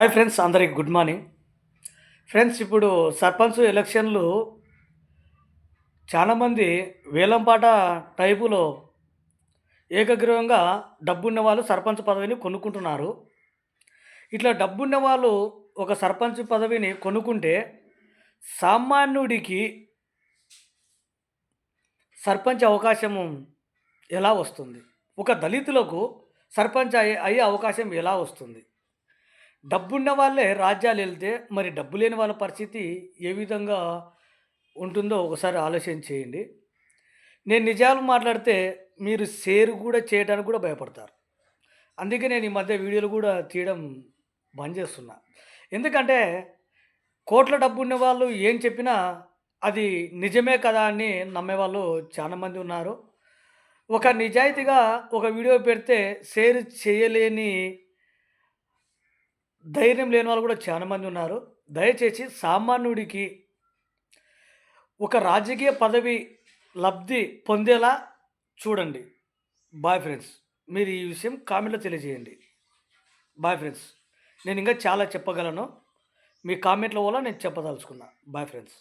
Hi friends అందరికి good morning. Friends ఇప్పుడు సర్పంచ్ ఎలక్షన్లు చాలామంది వేలంపాట టైపులో ఏకగ్రీవంగా డబ్బున్న వాళ్ళు సర్పంచ్ పదవిని కొనుక్కుంటున్నారు. ఇట్లా డబ్బున్న వాళ్ళు ఒక సర్పంచ్ పదవిని కొనుక్కుంటే సామాన్యుడికి సర్పంచ్ అవకాశం ఎలా వస్తుంది? ఒక దళితులకు సర్పంచ్ అయ్యే అయ్యే అవకాశం ఎలా వస్తుంది? డబ్బున్న వాళ్ళే రాజ్యాలు వెళ్తే మరి డబ్బు లేని వాళ్ళ పరిస్థితి ఏ విధంగా ఉంటుందో ఒకసారి ఆలోచన చేయండి. నేను నిజాలు మాట్లాడితే మీరు షేర్ కూడా చేయడానికి కూడా భయపడతారు. అందుకే నేను ఈ మధ్య వీడియోలు కూడా తీయడం బంద్ చేస్తున్నా. ఎందుకంటే కోట్ల డబ్బు ఉన్న వాళ్ళు ఏం చెప్పినా అది నిజమే కదా అని నమ్మేవాళ్ళు చాలామంది ఉన్నారు. ఒక నిజాయితీగా ఒక వీడియో పెడితే షేర్ చేయలేని ధైర్యం లేని వాళ్ళు కూడా చాలామంది ఉన్నారు. దయచేసి సామాన్యుడికి ఒక రాజకీయ పదవి లబ్ధి పొందేలా చూడండి. బాయ్ ఫ్రెండ్స్ మీరు ఈ విషయం కామెంట్లో తెలియజేయండి. బాయ్ ఫ్రెండ్స్ నేను ఇంకా చాలా చెప్పగలను. మీ కామెంట్ల వల్ల నేను చెప్పదలుచుకున్నా. Bye friends